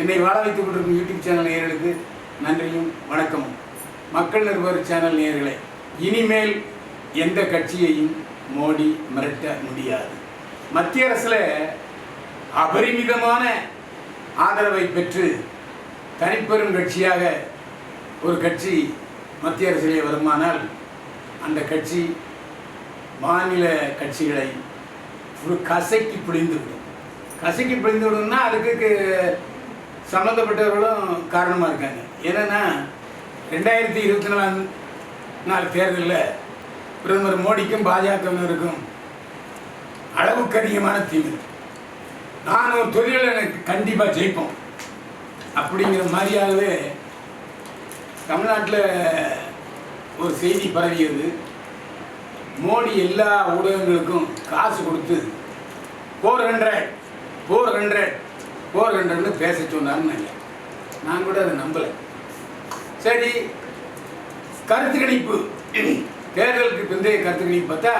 என்னை வாழ வைத்துக் கொண்டிருக்கும் யூடியூப் சேனல் நேர்களுக்கு நன்றியும் வணக்கமும். மக்கள் நிர்வாக சேனல் நேர்களை இனிமேல் எந்த கட்சியையும் மோடி மிரட்ட முடியாது. மத்திய அரசில் அபரிமிதமான ஆதரவை பெற்று தனிப்பெரும் கட்சியாக ஒரு கட்சி மத்திய அரசிலே வருமானால் அந்த கட்சி மாநில கட்சிகளை ஒரு கசைக்கு பிழிந்து விடும். கசக்கி பிழிந்து விடும்னா அதுக்கு சம்மந்தப்பட்டவர்களும் காரணமாக இருக்காங்க. என்னென்னா ரெண்டாயிரத்தி இருபத்தி நாலாம் நாலு தேர்தலில் பிரதமர் மோடிக்கும் பாஜகவினருக்கும் அளவுக்கு அதிகமான தீவிரம் நான் ஒரு தொழிலில் எனக்கு கண்டிப்பாக ஜெயிப்போம். அப்படிங்கிற மாதிரியாகவே தமிழ்நாட்டில் ஒரு செய்தி பரவியது. மோடி எல்லா ஊடகங்களுக்கும் காசு கொடுத்து four hundred four hundred four ஹண்ட்ரட்னு பேச சொன்னார்னு நான் கூட அதை நம்பலை. சரி கருத்து கணிப்பு. தேர்தலுக்கு பிந்தைய கருத்து கணிப்பு பார்த்தா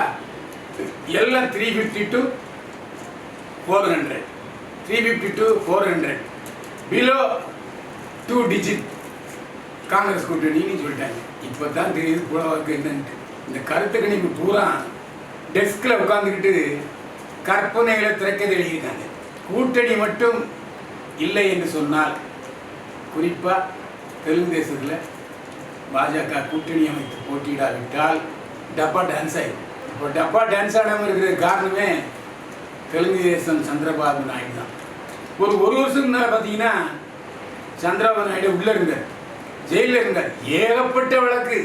எல்லாம் three fifty to four hundred three fifty to four hundred below two digit Congress கூட்டணின்னு சொல்லிட்டாங்க. இப்போ தான் தெரியுது புலவாக்கு என்னன்ட்டு. இந்த கருத்து கணிப்பு பூரா டெஸ்கில் உட்காந்துக்கிட்டு கற்பனைகளை திறக்க எழுதியிருக்காங்க. கூட்டணி மட்டும் இல்லை என்று சொன்னால் குறிப்பாக தெலுங்கு தேசத்தில் பாஜக கூட்டணி அமைத்து போட்டியிடாவிட்டால் டப்பா டான்ஸ் ஆகிடும் இப்போ டப்பா டான்ஸ் ஆடாமல் இருக்கிற காரணமே தெலுங்கு தேசம் சந்திரபாபு நாயுடு தான். ஒரு ஒரு வருஷத்துக்கு முன்னால் பார்த்தீங்கன்னா சந்திரபாபு நாயுடு உள்ளே இருந்தார். ஜெயிலில் இருந்தார். ஏகப்பட்ட வழக்கு.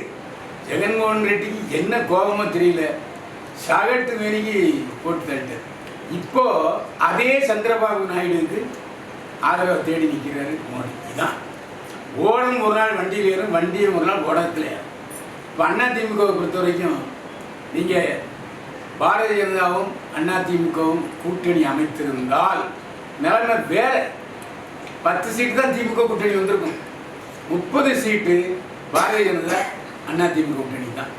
ஜெகன்மோகன் ரெட்டிக்கு என்ன கோபமோ தெரியல. சகட்டு மேனிக்கு போட்டு தள்ளிட்டார். இப்போ அதே சந்திரபாபு நாயுடுக்கு ஆதரவை தேடி நிற்கிறாரு மோடி. இதுதான் ஓடும் ஒரு நாள் வண்டியில் ஏறும் வண்டியும் ஒரு நாள் ஓடத்தில் ஏறும். இப்போ திமுகவை பொறுத்த வரைக்கும் நீங்கள் பாரதிய ஜனதாவும் அண்ணா திமுகவும் கூட்டணி அமைத்திருந்தால் நிலைமை வேற. பத்து சீட்டு தான் திமுக கூட்டணி வந்திருக்கும். முப்பது சீட்டு பாரதிய ஜனதா அண்ணா திமுக கூட்டணி தான்.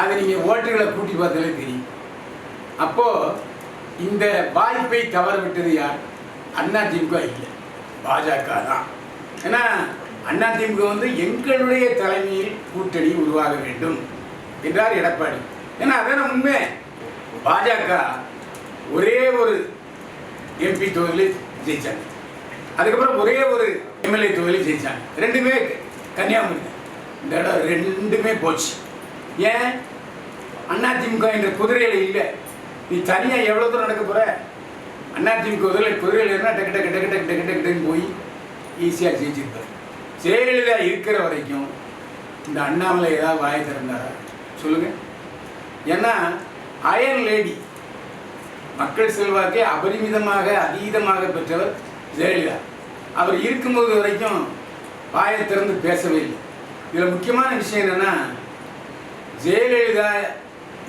அதை நீங்கள் ஓட்டுகளை கூட்டி பார்த்தாலே தெரியும். அப்போது இந்த வாய்ப்பை தவற விட்டது அண்ணா திமுக இல்லை. பாஜக தான். ஏன்னா அண்ணா திமுக வந்து எங்களுடைய தலைமையில் கூட்டணி உருவாக வேண்டும் என்றார் எடப்பாடி. ஏன்னா அதான உண்மை? பாஜக ஒரே ஒரு எம்பி தொகுதியில் ஜெயிச்சாங்க. அதுக்கப்புறம் ஒரே ஒரு எம்எல்ஏ தொகுதியில் ஜெயிச்சாங்க. ரெண்டுமே கன்னியாகுமரி. இந்த இடம் ரெண்டுமே போச்சு. ஏன்? அதிமுக என்ற குதிரையில் இல்லை. நீ தனியாக எவ்வளோ தூரம் நடக்க போகிற அதிமுக குதிரை குதிரையில் இருந்தால் டக்கு டக்கு டக்கு டக்கு டக்கு டக்கு டக்குன்னு போய் ஈஸியாக ஜெயிச்சிருப்பார். ஜெயலலிதா இருக்கிற வரைக்கும் இந்த அண்ணாமலை ஏதாவது வாய திறந்தாரா? சொல்லுங்கள் ஏன்னா அயன் லேடி மக்கள் செல்வாக்கை அபரிமிதமாக அதீதமாக பெற்றவர் ஜெயலலிதா. அவர் இருக்கும்போது வரைக்கும் வாயை திறந்து பேசவே இல்லை. இதில் முக்கியமான விஷயம் என்னென்னா ஜெயலலிதா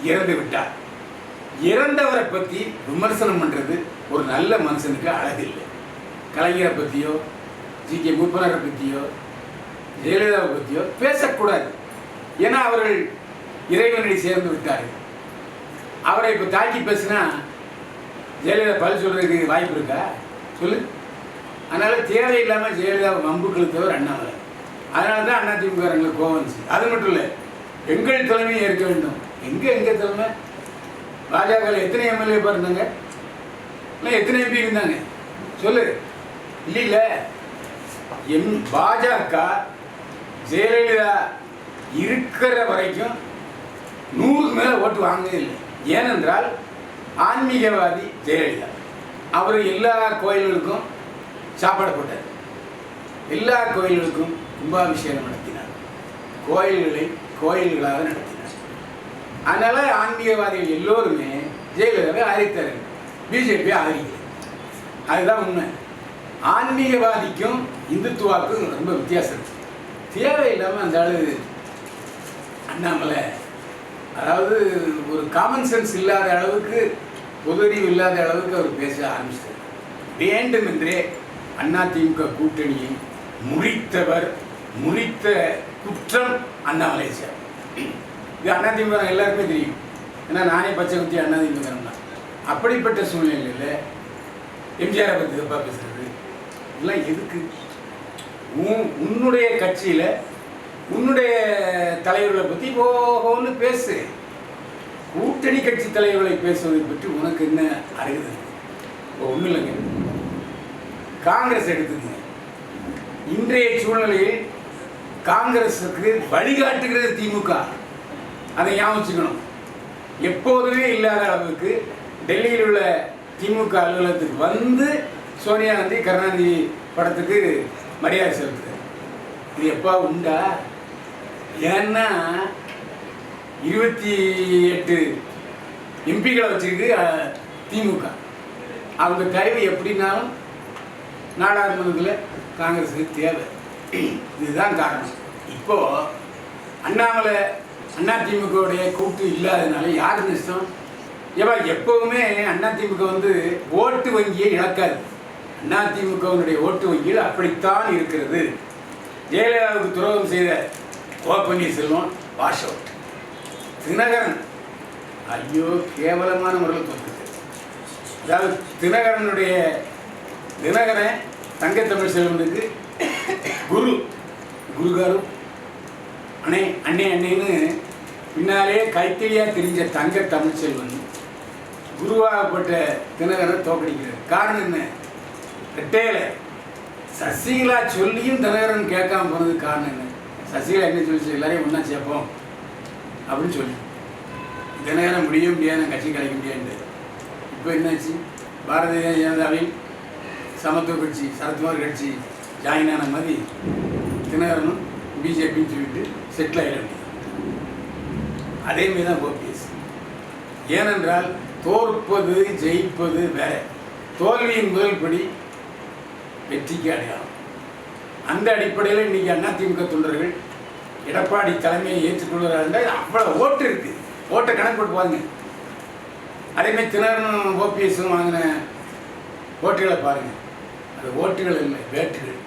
இறந்து விட்டார். இறந்தவரை பற்றி விமர்சனம் பண்ணுறது ஒரு நல்ல மனுஷனுக்கு அழகில்லை. கலைஞரை பற்றியோ ஜி கே மூப்பனரை பற்றியோ ஜெயலலிதாவை பற்றியோ பேசக்கூடாது. ஏன்னா அவர்கள் இறைவனடி சேர்ந்து விட்டார்கள். அவரை இப்போ தாக்கி பேசுனா ஜெயலலிதா பதில் சொல்கிறதுக்கு வாய்ப்பு இருக்கா? சொல்லு. அதனால் தேவையில்லாமல் ஜெயலலிதா வம்பு கழுத்தவர் அண்ணாமலை. அதனால தான் அதிமுக எங்களுக்கு கோவம் வந்துச்சு. அது மட்டும் இல்லை எங்கள் தலைமையை ஏற்க வேண்டும். எங்கே எங்கள் தலைமை? ராஜாக்கள் எத்தனை எம்எல்ஏ இருந்தாங்க? இல்லை எத்தனை எம்பி இருந்தாங்க? சொல்லு. இல்லைல்ல. எம் பாஜக ஜெயலலிதா இருக்கிற வரைக்கும் நூறுக்கு மேலே ஓட்டு வாங்கவே இல்லை. ஏனென்றால் ஆன்மீகவாதி ஜெயலலிதா. அவர் எல்லா கோயில்களுக்கும் சாப்பாடு போட்டார். எல்லா கோயில்களுக்கும் கும்பாபிஷேகம் நடத்தினார். கோயில்களை கோயில்களாக நடத்தினார். அதனால ஆன்மீகவாதிகள் எல்லோருமே ஜெயலலிதாவை ஆதரித்தார்கள் பிஜேபி ஆதரிக்கல அதுதான் உண்மை. ஆன்மீகவாதிக்கும் இந்துத்துவாக்கும் ரொம்ப வித்தியாசம் இருக்கு. தேவையில்லாமல் அந்த ஆளு அண்ணாமலை. அதாவது ஒரு காமன் சென்ஸ் இல்லாத அளவுக்கு பொதுறிவு இல்லாத அளவுக்கு அவர் பேச ஆரம்பிச்சிட்டார். வேண்டுமென்றே அதிமுக கூட்டணியை முறித்தவர் முறித்த குற்றம் அண்ணாமலை சார் இது அதிமுக எல்லாருக்குமே தெரியும். ஏன்னா நானே பச்சை குத்தி அதிமுக தான் அப்படிப்பட்ட சூழ்நிலையில் எம்ஜிஆரை பற்றி தப்பா பேசுறது? இதெல்லாம் எதுக்கு? உன் உன்னுடைய கட்சியில் உன்னுடைய தலைவர்களை பற்றி போகணும்னு பேசு. கூட்டணி கட்சி தலைவர்களை பேசுவதை பற்றி உனக்கு என்ன அறிகுது இப்போ ஒன்றும் இல்லைங்க. காங்கிரஸ் எடுத்துங்க. இன்றைய சூழ்நிலையில் காங்கிரஸுக்கு வழிகாட்டுகிறது திமுக. அதை ஞாபகம் வச்சுக்கணும் எப்போதுமே இல்லாத அளவுக்கு டெல்லியில் உள்ள திமுக அலுவலகத்துக்கு வந்து சோனியா காந்தி கருணாநிதி படத்துக்கு மரியாதை செலுத்துது. இது எப்போ உண்டா? ஏன்னா இருபத்தி எட்டு எம்பிகளை வச்சுருக்கு திமுக. அவங்க தயவு எப்படின்னாலும் நாடாளுமன்றத்தில் காங்கிரஸுக்கு தேவை. இதுதான் காரணம். இப்போ அண்ணாமலை அண்ணா திமுகவுடைய கூட்டு இல்லாததுனால யார் நஷ்டம்? ஏவா எப்பவுமே அண்ணா திமுக வந்து ஓட்டு வங்கியை இழக்காது. அண்ணா திமுகவினுடைய ஓட்டு வங்கியில் அப்படித்தான் இருக்கிறது. ஜெயலலிதாவுக்கு துரோகம் செய்த O Panneerselvam wash out. Dinakaran ஐயோ கேவலமான முறையில் தோற்றுது அதாவது தினகரனுடைய தினகரன் தங்க தமிழ் செல்வனுக்கு குரு குருகாரும் அண்ணே அண்ணே அண்ணேன்னு பின்னாலே கைத்தெளியாக தெரிஞ்ச தங்க தமிழ்ச்செல்வன் குருவாகப்பட்ட தினகரனை தோக்கடிக்கிறார். காரணம் என்ன? ரெட்டையில சசிகலா சொல்லியும் தினகரன் கேட்காம போனதுக்கு காரணம் என்ன? சசிகலா என்ன சொல்லிச்சு? எல்லாரையும் ஒன்றா சேர்ப்போம் அப்படின்னு சொல்லி. தினகரன் முடிய முடியாது நான் கட்சி கலைக்க முடியாது இப்போ என்னாச்சு? பாரதிய ஜனதாவில் சமத்துவ கட்சி சரத்குமார் கட்சி ஜாயின் ஆன மாதிரி தினகரனும் பிஜேபின்னு சொல்லிட்டு செட்டில் ஆகிட வேண்டியது அதே தான் ஓபிஎஸ் ஏனென்றால் தோற்பது ஜெயிப்பது வேற. தோல்வியின் முதல் படி வெற்றிக்கு அடையாளம். அந்த அடிப்படையில் இன்னைக்கு அதிமுக தொண்டர்கள் எடப்பாடி தலைமையை ஏற்றுக்கொள்கிறார்கள் அவ்வளோ ஓட்டு இருக்குது ஓட்டை கணக்கு போட்டு பாருங்க. அதேமாதிரி திணறனும் ஓபிஎஸும் வாங்கின ஓட்டுகளை பாருங்கள் அது ஓட்டுகள் இல்லை வேட்டுகள்.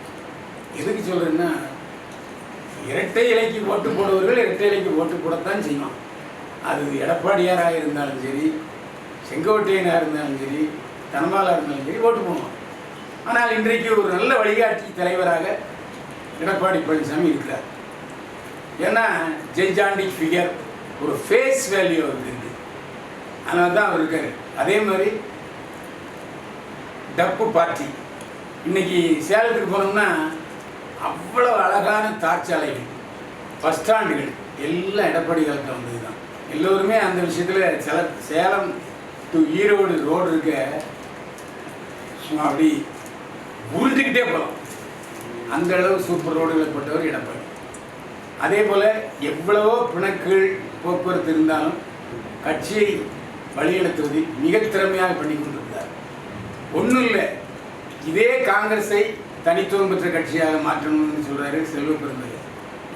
எதுக்கு சொல்கிறேன்னா இரட்டை இலைக்கு ஓட்டு போடுவர்கள் இரட்டை இலைக்கு ஓட்டு போடத்தான் செய்வான் அது எடப்பாடியாராக இருந்தாலும் சரி செங்கோட்டையனாக இருந்தாலும் சரி தனபாலாக இருந்தாலும் சரி ஓட்டு போடுவான் ஆனால் இன்றைக்கு ஒரு நல்ல வழிகாட்டி தலைவராக எடப்பாடி பழனிசாமி இருக்கிறார். ஏன்னா ஜெய்ஜாண்டிக் ஃபிகர் ஒரு ஃபேஸ் வேல்யூ அவருக்கு இருக்கு. அதனால தான் அவர் இருக்கார். அதே மாதிரி டப்பு பார்ட்டி. இன்னைக்கு சேலத்துக்கு போனோம்னா அவ்வளோ அழகான தார்ச்சாலைகள். பஸ் ஸ்டாண்டுகள் எல்லாம் எடப்பாடி காலத்தில் வந்தது தான் எல்லோருமே அந்த விஷயத்தில் சில சேலம் டு ஈரோடு ரோடு இருக்க சும்மா அப்படி உருண்டுக்கிட்டே போகலாம் அந்த அளவு சூப்பர் ரோடுகளை போட்டவர் எடப்பாடி அதே போல் எவ்வளவோ பிணக்குகள் போக்குவரத்து இருந்தாலும் கட்சியை வழிநடத்துவதில் மிக திறமையாக பண்ணி கொண்டிருந்தார் ஒன்றும் இல்லை. இதே காங்கிரஸை தனித்துவம் பெற்ற கட்சியாக மாற்றணும்னு சொல்கிறாரு செல்வ பெருந்தகை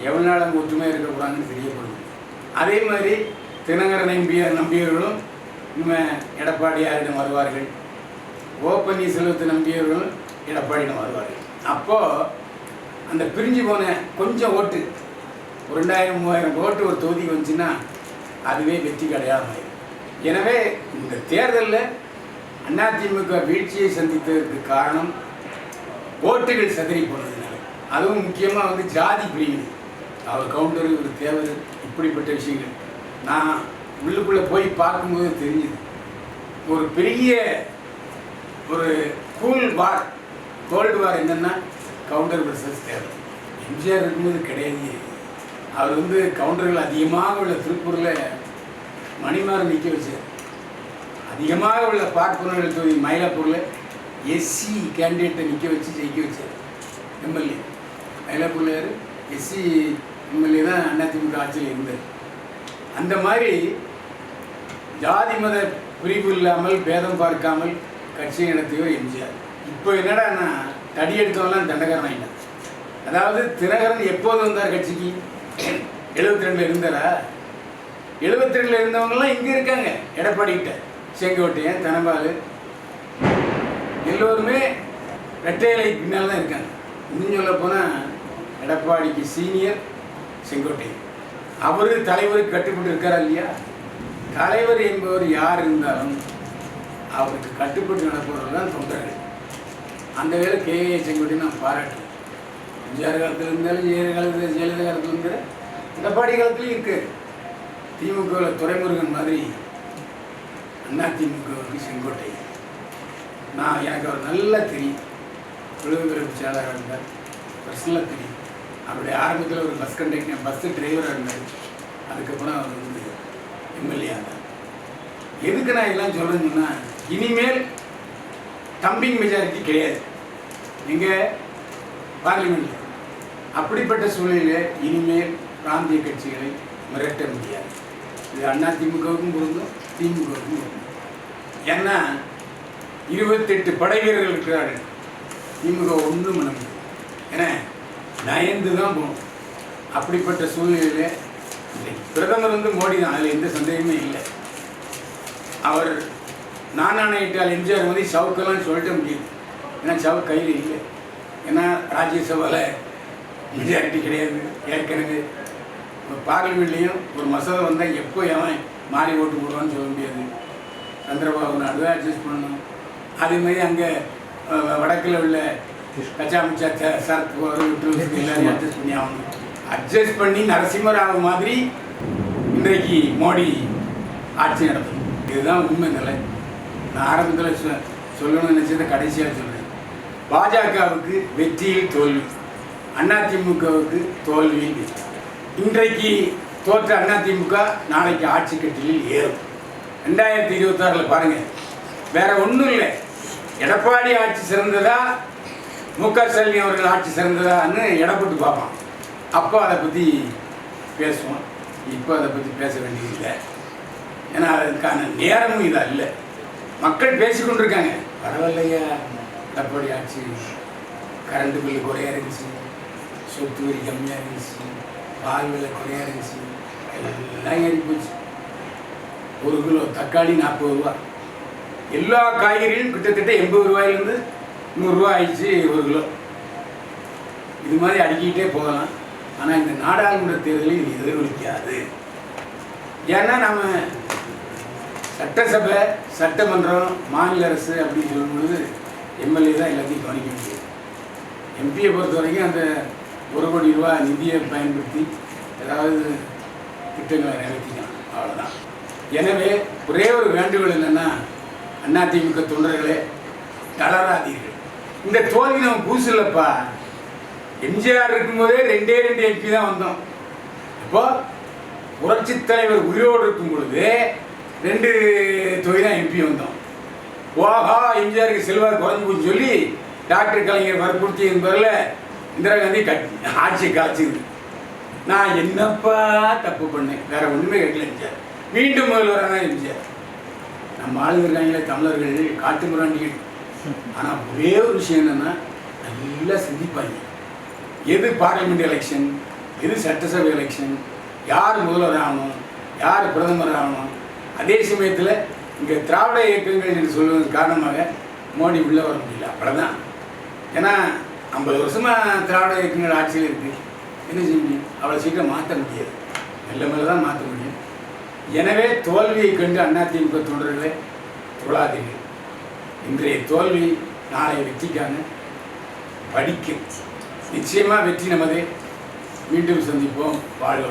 எவ்வளோ நாள் அங்கே ஒற்றுமையாக இருக்கக்கூடாதுன்னு தெரியப்படுது அதே மாதிரி தினகர நம்பியார் நம்பியவர்களும் இனிமேல் எடப்பாடியாரிடம் வருவார்கள். ஓ பன்னீர்செல்வத்தை நம்பியவர்களும் எடப்பாடியிடம் வருவார்கள். அப்போது அந்த பிரிஞ்சு போன கொஞ்சம் ஓட்டு ஒரு ரெண்டாயிரம் மூவாயிரம் ஓட்டு ஒரு தொகுதிக்கு வந்துச்சுன்னா அதுவே வெற்றி கிடையாது எனவே இந்த தேர்தலில் அதிமுக வீழ்ச்சியை சந்தித்ததற்கு காரணம் ஓட்டுகள் சிதறி போனதுனால. அதுவும் முக்கியமாக வந்து ஜாதி பிரிவு அவர் கவுண்டர் இவர் தேவர் இப்படிப்பட்ட விஷயங்கள். நான் உள்ளுக்குள்ளே போய் பார்க்கும்போது தெரிஞ்சுது. ஒரு பெரிய ஒரு கூல் வார் கோல்டு வார் என்னன்னா கவுண்டர் வர்சஸ் தேவர். எம்ஜிஆர் இருக்கும்போது கிடையாது. அவர் வந்து கவுண்டர்கள் அதிகமாக உள்ள திருப்பூரில் மணிமாறு நிற்க வச்சார். அதிகமாக உள்ள பார்ப்பனர்கள் தொகுதி மயிலாப்பூரில் எஸ்சி கேண்டிடேட்டை நிற்க வச்சு ஜெயிக்க வச்சார். எம்எல்ஏ மயிலாப்பூரில் எஸ்சி எம்எல்ஏ தான் அதிமுக ஆட்சியில் இருந்தார். அந்த மாதிரி ஜாதி மத பிரிவு இல்லாமல் பேதம் பார்க்காமல் கட்சி நடத்தியவர் எம்ஜிஆர். இப்போ என்னடா தடி எடுத்தவெல்லாம் தண்டகரன் ஆகிட்டான் அதாவது தினகரன் எப்போது வந்தார் கட்சிக்கு? எழுபத்தி ரெண்டில் இருந்தாரா? எழுபத்தி ரெண்டில் இருந்தவங்கலாம் இங்கே இருக்காங்க. எடப்பாடி கிட்ட செங்கோட்டையன் தனபால் எல்லோருமே ரெட்டையலை பின்னால் தான் இருக்காங்க. இன்னும் சொல்ல போனால் எடப்பாடிக்கு சீனியர் செங்கோட்டை. அவர் தலைவருக்கு கட்டுப்பட்டு இருக்காரா இல்லையா? தலைவர் என்பவர் யார் இருந்தாலும் அவருக்கு கட்டுப்பட்டு நடப்பவர் தான் தொண்டர்கள். அந்த வேலை கே. செங்கோட்டை நான் பாராட்டுவேன் எம்ஜிஆர் காலத்தில் இருந்தாலும் ஜெயலலிதா காலத்தில் ஜெயலலிதா காலத்தில் இருந்தாலும் எடப்பாடி காலத்துலையும் இருக்குது திமுகவில் துரைமுருகன் மாதிரி அண்ணா திமுகவுக்கு செங்கோட்டை. நான் எனக்கு அவர் நல்லா தெரியும் விழுதுபிறப்பு செயலாளராக இருந்தார். பர்சனலாக தெரியும் அப்படி ஆரம்பத்தில் ஒரு பஸ் கண்டக்டர் பஸ்ஸு டிரைவராக இருந்தார். அதுக்கப்புறம் அவர் வந்து எம்எல்ஏ ஆனார். எதுக்கு நான் எல்லாம் சொல்கிறேன்னா இனிமேல் தம்பிங் மெஜாரிட்டி கிடையாது. நீங்கள் பார்லிமெண்ட்ல அப்படிப்பட்ட சூழலில் இனிமேல் பிராந்திய கட்சிகளை மிரட்ட முடியாது. இது அண்ணா திமுகவுக்கும் பொருந்தும் திமுகவுக்கும் பொருந்தும். ஏன்னா இருபத்தெட்டு படை வீரர்கள் இருக்கிறார்கள். இவங்க ஒன்றும் பண்ண முடியும் ஏன்னா நயந்து தான் போகணும். அப்படிப்பட்ட சூழ்நிலையில் பிரதமர் வந்து மோடி தான். அதில் எந்த சந்தேகமே இல்லை. அவர் நானாணையிட்டால் எம்ஜிஆர் வந்து சவுக்கெல்லாம் சொல்லிட முடியும். ஏன்னா சவுக்கு கையில் இல்லை. ஏன்னா ராஜ்யசபாவில் மெஜாரிட்டி கிடையாது. ஏற்கனவே பார்லிமெண்ட்லேயும் ஒரு மசோதா வந்தால் எப்போ எவன் மாறி ஓட்டு போடுவான்னு சொல்ல முடியாது. சந்திரபாபு நாயுடு தான் அட்ஜஸ்ட் பண்ணணும். அதே மாதிரி அங்கே வடக்கில் உள்ள கச்சா மிச்சா த- சரத் எல்லாரையும் அட்ஜஸ்ட் பண்ணி ஆகணும். அட்ஜஸ்ட் பண்ணி நரசிம்மராவ் மாதிரி இன்றைக்கு மோடி ஆட்சி நடத்தணும். இதுதான் உண்மை நிலை. நான் ஆரம்பத்தில் சொ சொல்லணும்னு நினச்சதை கடைசியாக சொல்கிறேன் பாஜகவுக்கு வெற்றியில் தோல்வி. அதிமுகவுக்கு வெற்றி இன்றைக்கு தோற்ற அதிமுக நாளைக்கு ஆட்சி கட்டிலில் ஏறும். ரெண்டாயிரத்தி இருபத்தாறில் பாருங்கள் வேற ஒன்றும் இல்லை. எடப்பாடி ஆட்சி சிறந்ததா? மு க ஸ்டாலின் அவர்கள் ஆட்சி சிறந்ததான்னு எடப்பட்டு பார்ப்பான். அப்போ அதை பற்றி பேசுவோம். இப்போ அதை பற்றி பேச வேண்டியதில்லை ஏன்னா அதுக்கான நேரமும் இதாக இல்லை. மக்கள் பேசிக்கொண்டிருக்காங்க. பரவாயில்லையா? எடப்பாடி ஆட்சி கரண்ட் பில்லு குறையா இருந்துச்சு. சொத்து வரி கம்மியாக இருந்துச்சு. பால் விலை குறையா இருந்துச்சு. எல்லாம் ஏறி போச்சு. ஒரு கிலோ தக்காளி நாற்பது ரூபா. எல்லா காய்கறியும் கிட்டத்தட்ட எண்பது ரூபாயிலேருந்து நூறுரூவா ஆயிடுச்சு ஒரு கிலோ. இது மாதிரி அடுக்கிக்கிட்டே போகலாம். ஆனால் இந்த நாடாளுமன்ற தேர்தலில் இது எதிரொலிக்காது ஏன்னா நம்ம சட்டசபை சட்டமன்றம் மாநில அரசு அப்படின்னு சொல்லும்பொழுது எம்எல்ஏ தான் எல்லாத்தையும் கவனிக்க முடியும். எம்பியை பொறுத்த வரைக்கும் அந்த ஒரு கோடி ரூபா நிதியை பயன்படுத்தி ஏதாவது திட்டங்களை நிறைவேற்றிக்கலாம். அவ்வளோதான் எனவே ஒரே ஒரு வேண்டுகோள் என்னென்னா அதிமுக தொண்டர்களே தளராதீர்கள். இந்த தோல்வி நம்ம புதுசு இல்லைப்பா எம்ஜிஆர் இருக்கும்போதே ரெண்டே ரெண்டு எம்பி தான் வந்தோம். இப்போ புரட்சி தலைவர் உயிரோடு இருக்கும் பொழுது ரெண்டு தொகுதி தான் எம்பி வந்தோம். ஓஹா எம்ஜிஆருக்கு செல்வார் குறைஞ்சு போச்சு சொல்லி டாக்டர் கலைஞர் வற்புறுத்தி என்பதில் இந்திரா காந்தி கட் ஆட்சியை காய்ச்சிது நான் என்னப்பா தப்பு பண்ணேன்? வேற ஒன்றுமே கேட்கல எம்ஜிஆர். மீண்டும் முதல்வரான எம்ஜிஆர். நம்ம ஆளுங்க இருக்காங்களே தமிழர்கள் காட்டு மிராண்டிகள். ஆனால் ஒரே ஒரு விஷயம் என்னென்னா நல்லா சிந்திப்பாங்க. எது பார்லிமெண்ட் எலெக்ஷன் எது சட்டசபை எலெக்ஷன் யார் முதல்வர் ஆகணும் யார் பிரதமர் ஆகணும். அதே சமயத்தில் இங்கே திராவிட இயக்கங்கள் என்று சொல்வதன் காரணமாக மோடி உள்ளே வர முடியல. அவ்வளோதான் ஏன்னா ஐம்பது வருஷமாக திராவிட இயக்கங்கள் ஆட்சியில் இருக்குது என்ன செய்ய முடியும் அவ்வளோ சீக்கிரம் மாற்ற முடியாது. மெல்ல மெல்ல தான் மாற்ற முடியும். எனவே தோல்வியை கண்டு அதிமுக தொண்டர்களே தொழாதீர்கள். இன்றைய தோல்வி நாளை வெற்றிக்கான படிக்கும் நிச்சயமாக வெற்றி நமது. மீண்டும் சந்திப்போம். வாழ்க